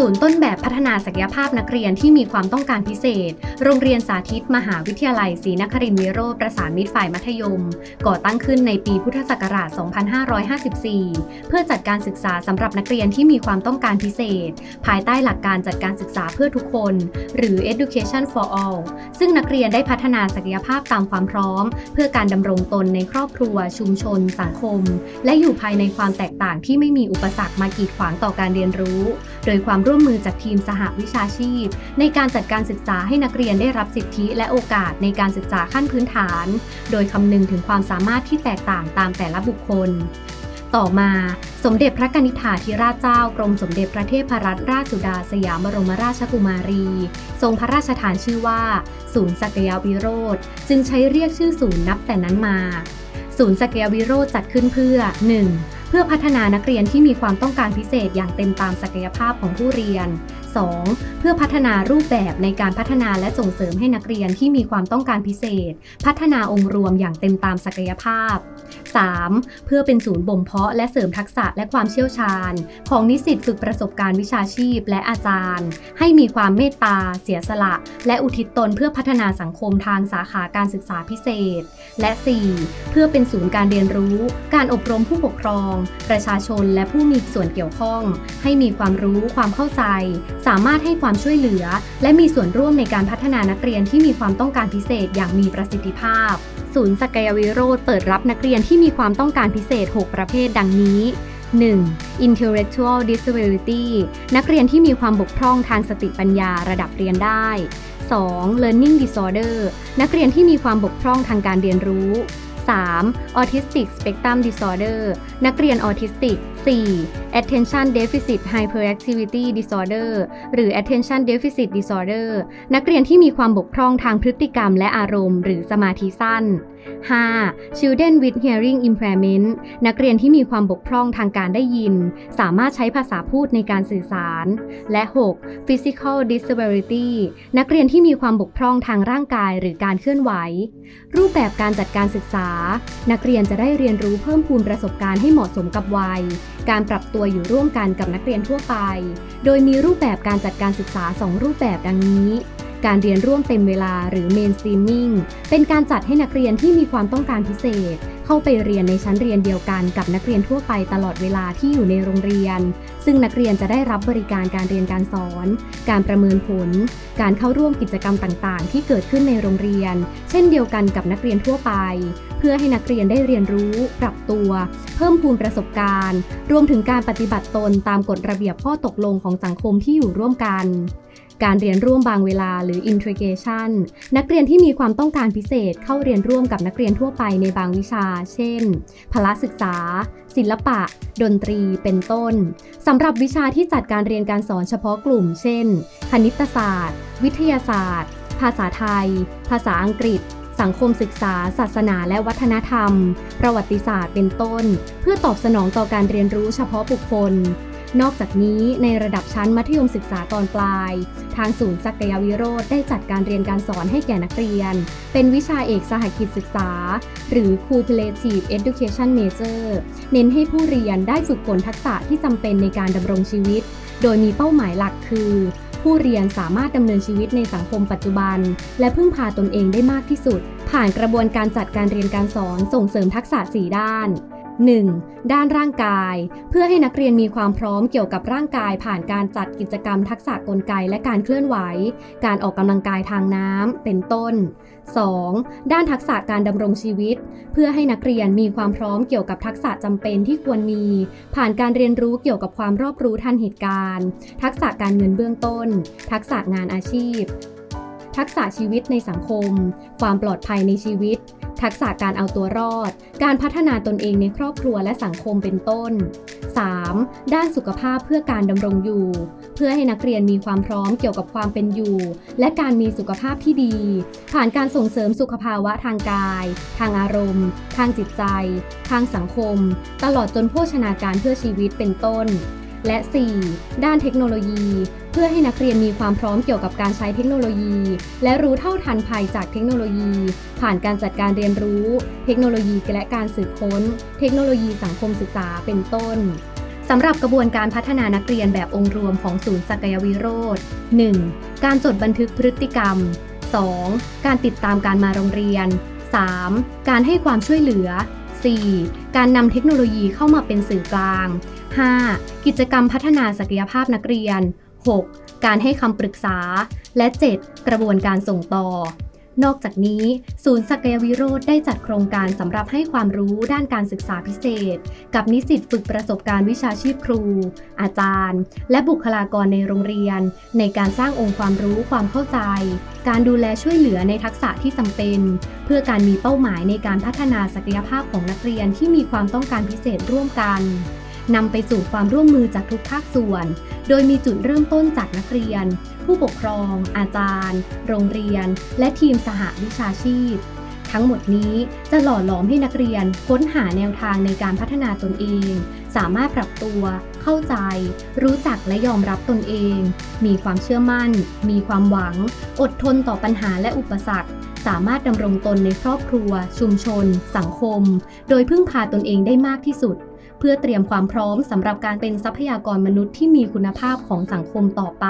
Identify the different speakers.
Speaker 1: ศูนย์ต้นแบบพัฒนาศักยภาพนักเรียนที่มีความต้องการพิเศษ โรงเรียนสาธิต มหาวิทยาลัยศรีนครินทร์วิโรธประสานมิตรฝ่ายมัธยม ก่อตั้งขึ้นในปีพุทธศักราช 2554 เพื่อจัดการศึกษาสำหรับนักเรียนที่มีความต้องการพิเศษ ภายใต้หลักการจัดการศึกษาเพื่อทุกคน หรือ Education for All ซึ่งนักเรียนได้พัฒนาศักยภาพตามความพร้อม เพื่อการดำรงตนในครอบครัว ชุมชน สังคม และอยู่ภายในความแตกต่างที่ไม่มีอุปสรรคมากีดขวางต่อการเรียนรู้ โดยความร่วมมือจากทีมสหวิชาชีพ ในการจัดการศึกษาให้นักเรียนได้รับสิทธิและโอกาสในการศึกษาขั้นพื้นฐาน โดยคำนึงถึงความสามารถที่แตกต่างตามแต่ละบุคคล ต่อมาสมเด็จพระกนิษฐาธิราชเจ้ากรมสมเด็จพระเทพรัตนราชสุดาสยามบรมราชกุมารี ทรงพระราชทานชื่อว่า ศูนย์ศักยวิโรธจึงใช้เรียกชื่อศูนย์นับแต่นั้นมา ศูนย์ศักยวิโรธจัดขึ้นเพื่อ 1. เพื่อพัฒนานักเรียนที่มีความต้องการพิเศษอย่างเต็มตามศักยภาพของผู้เรียน 2. เพื่อพัฒนารูปแบบในการพัฒนาและส่งเสริมให้นักเรียนที่มีความต้องการพิเศษ พัฒนาองค์รวมอย่างเต็มตามศักยภาพ 3. เพื่อเป็นศูนย์บ่มเพาะและเสริมทักษะและความเชี่ยวชาญ ของนิสิตฝึกประสบการณ์วิชาชีพและอาจารย์ ให้มีความเมตตา เสียสละ และอุทิศตนเพื่อพัฒนาสังคมทางสาขาการศึกษาพิเศษ และ 4. เพื่อเป็นศูนย์การเรียนรู้ การอบรมผู้ปกครอง ประชาชนและผู้มีส่วนเกี่ยวข้อง ให้มีความรู้ความเข้าใจสามารถให้ความช่วยเหลือ และมีส่วนร่วมในการพัฒนานักเรียนที่มีความต้องการพิเศษอย่างมีประสิทธิภาพ ศูนย์สักยวิโรธเปิดรับนักเรียนที่มีความต้องการพิเศษ 6 ประเภทดังนี้ 1. intellectual disability นักเรียนที่มีความบกพร่องทางสติปัญญาระดับเรียนได้ 2. learning disorder นักเรียนที่มีความบกพร่องทางการเรียนรู้ 3. autistic spectrum disorder นักเรียนออทิสติก 4. attention deficit hyperactivity disorder หรือ attention deficit disorder นักเรียนที่มีความบกพร่องทางพฤติกรรมและอารมณ์ หรือสมาธิสั้น 5. children with hearing impairment นักเรียนที่มีความบกพร่องทางการได้ยิน สามารถใช้ภาษาพูดในการสื่อสาร และ 6. physical disability นักเรียนที่มีความบกพร่องทางร่างกายหรือการเคลื่อนไหว รูปแบบการจัดการศึกษา นักเรียนจะได้เรียนรู้เพิ่มพูนประสบการณ์ให้เหมาะสมกับวัยการปรับตัวอยู่ร่วมกันกับนักเรียนทั่วไป โดยมีรูปแบบการจัดการศึกษา 2 รูปแบบดังนี้การเรียนร่วมเต็มเวลาหรือ mainstreaming เป็นการจัดให้นักเรียนที่มีความต้องการพิเศษ เข้าไปเรียนในชั้นเรียนเดียวกันกับนักเรียนทั่วไปตลอดเวลาที่อยู่ในโรงเรียน ซึ่งนักเรียนจะได้รับบริการการเรียนการสอน การประเมินผล การเข้าร่วมกิจกรรมต่างๆ ที่เกิดขึ้นในโรงเรียน เช่นเดียวกันกับนักเรียนทั่วไป เพื่อให้นักเรียนได้เรียนรู้ ปรับตัว เพิ่มพูนประสบการณ์ รวมถึงการปฏิบัติตนตามกฎระเบียบข้อตกลงของสังคมที่อยู่ร่วมกัน การเรียนร่วมบางเวลาหรือ integration นักเรียนที่มีความต้องการพิเศษเข้าเรียนร่วมกับนักเรียนทั่วไปในบางวิชา เช่น พละศึกษา ศิลปะ ดนตรี เป็นต้น สำหรับวิชาที่จัดการเรียนการสอนเฉพาะกลุ่ม เช่น คณิตศาสตร์ วิทยาศาสตร์ ภาษาไทย ภาษาอังกฤษสังคมศึกษา ศาสนาและวัฒนธรรม ประวัติศาสตร์เป็นต้น เพื่อตอบสนองต่อการเรียนรู้เฉพาะบุคคล นอกจากนี้ในระดับชั้นมัธยมศึกษาตอนปลาย ทางศูนย์สักยวิโรธได้จัดการเรียนการสอนให้แก่นักเรียน เป็นวิชาเอกสหกิจศึกษา หรือ Cumulative Education Major เน้นให้ผู้เรียนได้ฝึกฝนทักษะที่จำเป็นในการดำรงชีวิต โดยมีเป้าหมายหลักคือ ผู้เรียนสามารถดำเนินชีวิตในสังคมปัจจุบัน และพึ่งพาตนเองได้มากที่สุด ผ่านกระบวนการจัดการเรียนการสอนส่งเสริมทักษะ 4 ด้าน 1. ด้านร่างกาย เพื่อให้นักเรียนมีความพร้อมเกี่ยวกับร่างกายผ่านการจัดกิจกรรมทักษะกลไกและการเคลื่อนไหว การออกกำลังกายทางน้ำเป็นต้น 2. ด้านทักษะการดำรงชีวิต เพื่อให้นักเรียนมีความพร้อมเกี่ยวกับทักษะจำเป็นที่ควรมี ผ่านการเรียนรู้เกี่ยวกับความรอบรู้ทันเหตุการณ์ ทักษะการเงินเบื้องต้น ทักษะงานอาชีพ ทักษะชีวิตในสังคม ความปลอดภัยในชีวิต ทักษะการเอาตัวรอด การพัฒนาตนเองในครอบครัวและสังคมเป็นต้น 3. ด้านสุขภาพเพื่อการดำรงอยู่ เพื่อให้นักเรียนมีความพร้อมเกี่ยวกับความเป็นอยู่ และการมีสุขภาพที่ดี ผ่านการส่งเสริมสุขภาวะทางกาย ทางอารมณ์ ทางจิตใจ ทางสังคม ตลอดจนโภชนาการเพื่อชีวิตเป็นต้น และ 4. ด้านเทคโนโลยี เพื่อให้นักเรียนมีความพร้อมเกี่ยวกับการใช้เทคโนโลยี และรู้เท่าทันภัยจากเทคโนโลยี ผ่านการจัดการเรียนรู้ เทคโนโลยีและการสืบค้น เทคโนโลยีสังคมศึกษาเป็นต้นสำหรับกระบวนการพัฒนานักเรียนแบบองค์รวมของศูนย์สักยวิโรธ 1. การจดบันทึกพฤติกรรม 2. การติดตามการมาโรงเรียน 3. การให้ความช่วยเหลือ 4. การนำเทคโนโลยีเข้ามาเป็นสื่อกลาง 5. กิจกรรมพัฒนาศักยภาพนักเรียน 6. การให้คำปรึกษา และ 7. กระบวนการส่งต่อ นอกจากนี้ ศูนย์สักยวิโรธได้จัดโครงการสำหรับให้ความรู้ด้านการศึกษาพิเศษ กับนิสิตฝึกประสบการณ์วิชาชีพครู อาจารย์ และบุคลากรในโรงเรียน ในการสร้างองค์ความรู้ความเข้าใจ การดูแลช่วยเหลือในทักษะที่จำเป็น เพื่อการมีเป้าหมายในการพัฒนาศักยภาพของนักเรียนที่มีความต้องการพิเศษร่วมกัน นำไปสู่ความร่วมมือจากทุกภาคส่วน โดยมีจุดเริ่มต้นจากนักเรียน ผู้ปกครอง อาจารย์ โรงเรียน และทีมสหวิชาชีพ ทั้งหมดนี้จะหล่อหลอมให้นักเรียนค้นหาแนวทางในการพัฒนาตนเอง สามารถปรับตัว เข้าใจ รู้จักและยอมรับตนเอง มีความเชื่อมั่น มีความหวัง อดทนต่อปัญหาและอุปสรรคสามารถดำรงตนในครอบครัว ชุมชน สังคม โดยพึ่งพาตนเองได้มากที่สุด เพื่อเตรียมความพร้อมสำหรับการเป็นทรัพยากรมนุษย์ที่มีคุณภาพของสังคมต่อไป